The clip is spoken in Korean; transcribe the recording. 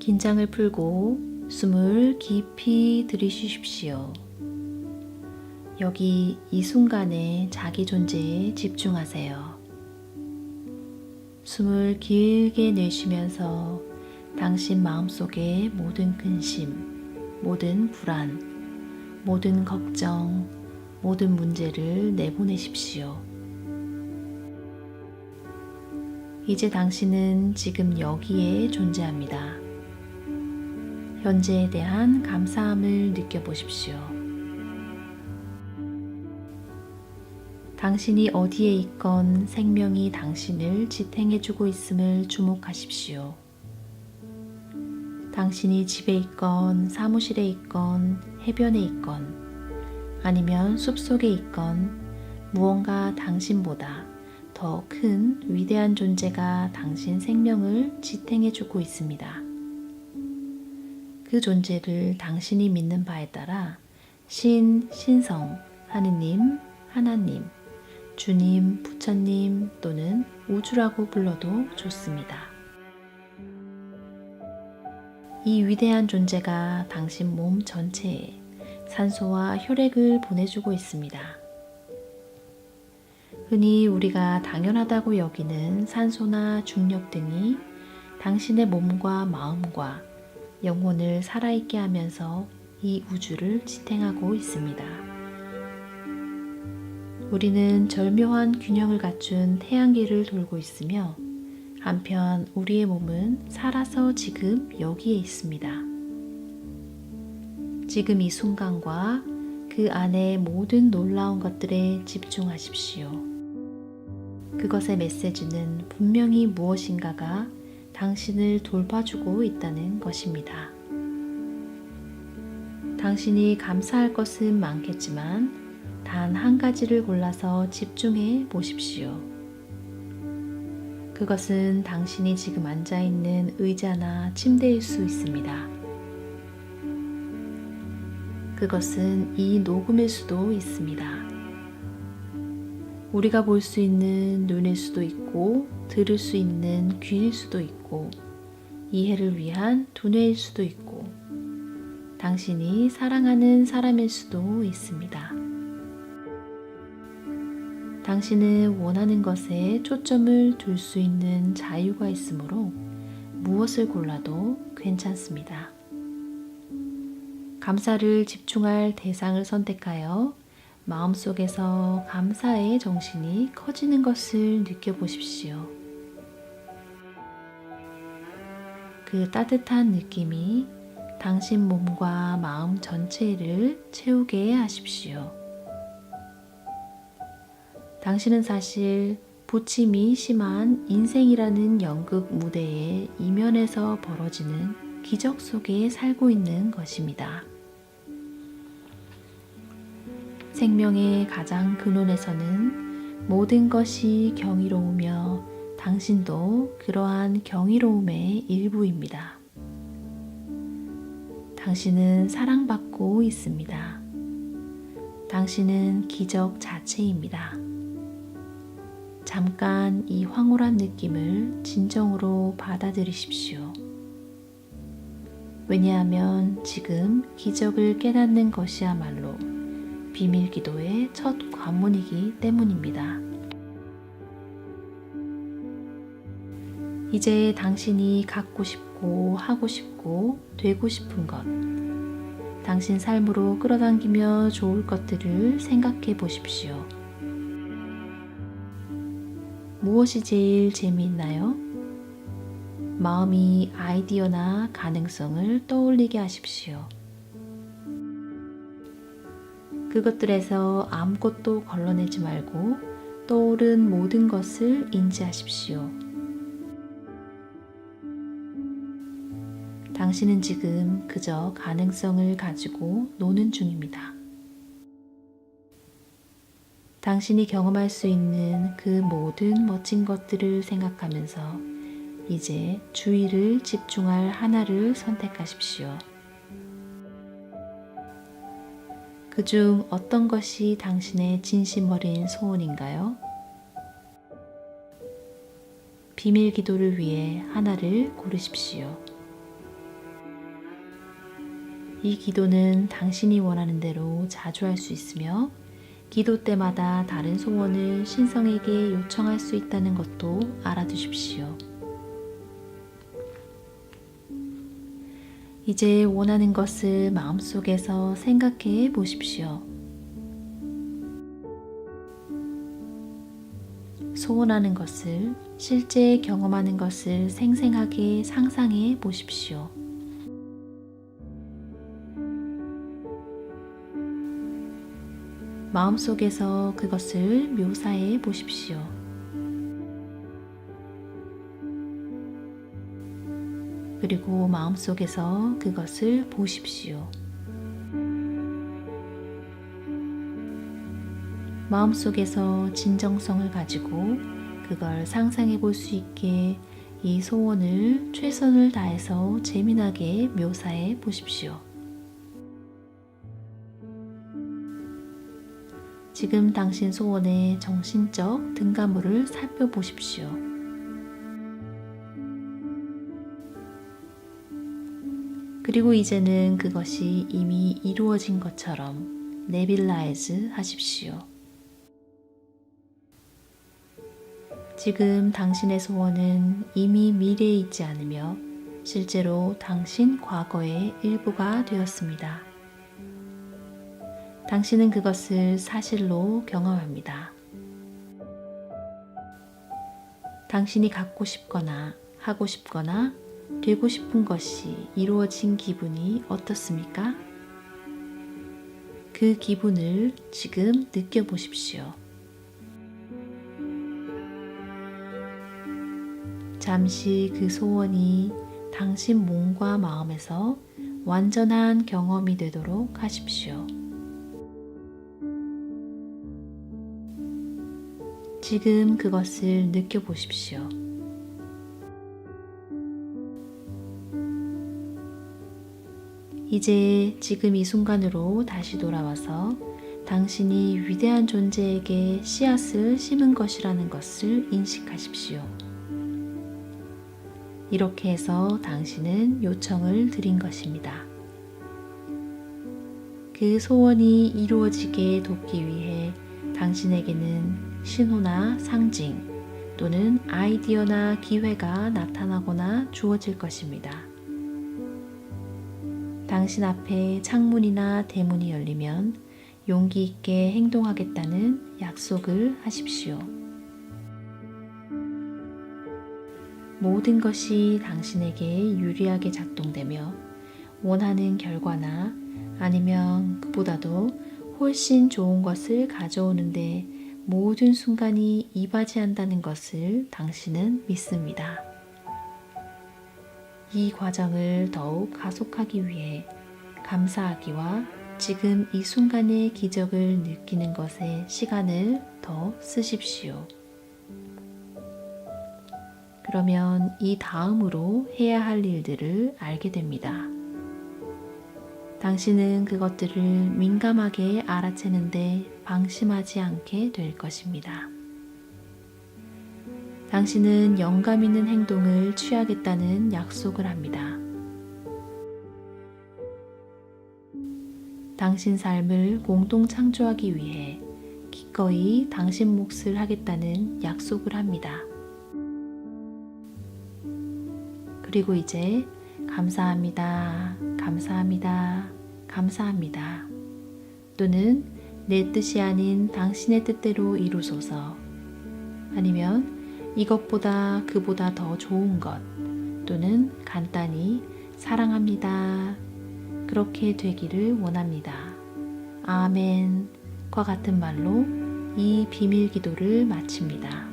긴장을 풀고 숨을 깊이 들이쉬십시오. 여기 이 순간에 자기 존재에 집중하세요. 숨을 길게 내쉬면서 당신 마음속의 모든 근심, 모든 불안, 모든 걱정, 모든 문제를 내보내십시오. 이제 당신은 지금 여기에 존재합니다. 현재에 대한 감사함을 느껴보십시오. 당신이 어디에 있건 생명이 당신을 지탱해주고 있음을 주목하십시오. 당신이 집에 있건 사무실에 있건 해변에 있건 아니면 숲속에 있건 무언가 당신보다 더 큰 위대한 존재가 당신 생명을 지탱해주고 있습니다. 그 존재를 당신이 믿는 바에 따라 신, 신성, 하느님, 하나님, 주님, 부처님 또는 우주라고 불러도 좋습니다. 이 위대한 존재가 당신 몸 전체에 산소와 혈액을 보내주고 있습니다. 흔히 우리가 당연하다고 여기는 산소나 중력 등이 당신의 몸과 마음과 영혼을 살아있게 하면서 이 우주를 지탱하고 있습니다. 우리는 절묘한 균형을 갖춘 태양계를 돌고 있으며 한편 우리의 몸은 살아서 지금 여기에 있습니다. 지금 이 순간과 그 안의 모든 놀라운 것들에 집중하십시오. 그것의 메시지는 분명히 무엇인가가 당신을 돌봐주고 있다는 것입니다. 당신이 감사할 것은 많겠지만 단 한 가지를 골라서 집중해 보십시오. 그것은 당신이 지금 앉아 있는 의자나 침대일 수 있습니다. 그것은 이 녹음일 수도 있습니다. 우리가 볼 수 있는 눈일 수도 있고, 들을 수 있는 귀일 수도 있고, 이해를 위한 두뇌일 수도 있고, 당신이 사랑하는 사람일 수도 있습니다. 당신은 원하는 것에 초점을 둘 수 있는 자유가 있으므로 무엇을 골라도 괜찮습니다. 감사를 집중할 대상을 선택하여 마음속에서 감사의 정신이 커지는 것을 느껴보십시오. 그 따뜻한 느낌이 당신 몸과 마음 전체를 채우게 하십시오. 당신은 사실 부침이 심한 인생이라는 연극 무대의 이면에서 벌어지는 기적 속에 살고 있는 것입니다. 생명의 가장 근원에서는 모든 것이 경이로우며 당신도 그러한 경이로움의 일부입니다. 당신은 사랑받고 있습니다. 당신은 기적 자체입니다. 잠깐 이 황홀한 느낌을 진정으로 받아들이십시오. 왜냐하면 지금 기적을 깨닫는 것이야말로 비밀 기도의 첫 관문이기 때문입니다. 이제 당신이 갖고 싶고 하고 싶고 되고 싶은 것, 당신 삶으로 끌어당기며 좋을 것들을 생각해 보십시오. 무엇이 제일 재미있나요? 마음이 아이디어나 가능성을 떠올리게 하십시오. 그것들에서 아무것도 걸러내지 말고 떠오른 모든 것을 인지하십시오. 당신은 지금 그저 가능성을 가지고 노는 중입니다. 당신이 경험할 수 있는 그 모든 멋진 것들을 생각하면서 이제 주의를 집중할 하나를 선택하십시오. 그 중 어떤 것이 당신의 진심 어린 소원인가요? 비밀 기도를 위해 하나를 고르십시오. 이 기도는 당신이 원하는 대로 자주 할 수 있으며 기도 때마다 다른 소원을 신성에게 요청할 수 있다는 것도 알아두십시오. 이제 원하는 것을 마음속에서 생각해 보십시오. 소원하는 것을 실제 경험하는 것을 생생하게 상상해 보십시오. 마음속에서 그것을 묘사해 보십시오. 그리고 마음속에서 그것을 보십시오. 마음속에서 진정성을 가지고 그걸 상상해 볼 수 있게 이 소원을 최선을 다해서 재미나게 묘사해 보십시오. 지금 당신 소원의 정신적 등가물을 살펴보십시오. 그리고 이제는 그것이 이미 이루어진 것처럼 네빌라이즈 하십시오. 지금 당신의 소원은 이미 미래에 있지 않으며 실제로 당신 과거의 일부가 되었습니다. 당신은 그것을 사실로 경험합니다. 당신이 갖고 싶거나 하고 싶거나 되고 싶은 것이 이루어진 기분이 어떻습니까? 그 기분을 지금 느껴보십시오. 잠시 그 소원이 당신 몸과 마음에서 완전한 경험이 되도록 하십시오. 지금 그것을 느껴보십시오. 이제 지금 이 순간으로 다시 돌아와서 당신이 위대한 존재에게 씨앗을 심은 것이라는 것을 인식하십시오. 이렇게 해서 당신은 요청을 드린 것입니다. 그 소원이 이루어지게 돕기 위해 당신에게는 신호나 상징 또는 아이디어나 기회가 나타나거나 주어질 것입니다. 당신 앞에 창문이나 대문이 열리면 용기 있게 행동하겠다는 약속을 하십시오. 모든 것이 당신에게 유리하게 작동되며 원하는 결과나 아니면 그보다도 훨씬 좋은 것을 가져오는데 모든 순간이 이바지한다는 것을 당신은 믿습니다. 이 과정을 더욱 가속하기 위해 감사하기와 지금 이 순간의 기적을 느끼는 것에 시간을 더 쓰십시오. 그러면 이 다음으로 해야 할 일들을 알게 됩니다. 당신은 그것들을 민감하게 알아채는데 방심하지 않게 될 것입니다. 당신은 영감 있는 행동을 취하겠다는 약속을 합니다. 당신 삶을 공동 창조하기 위해 기꺼이 당신 몫을 하겠다는 약속을 합니다. 그리고 이제 감사합니다. 감사합니다. 감사합니다. 또는 내 뜻이 아닌 당신의 뜻대로 이루소서. 아니면 이것보다 그보다 더 좋은 것 또는 간단히 사랑합니다. 그렇게 되기를 원합니다. 아멘. 과 같은 말로 이 비밀 기도를 마칩니다.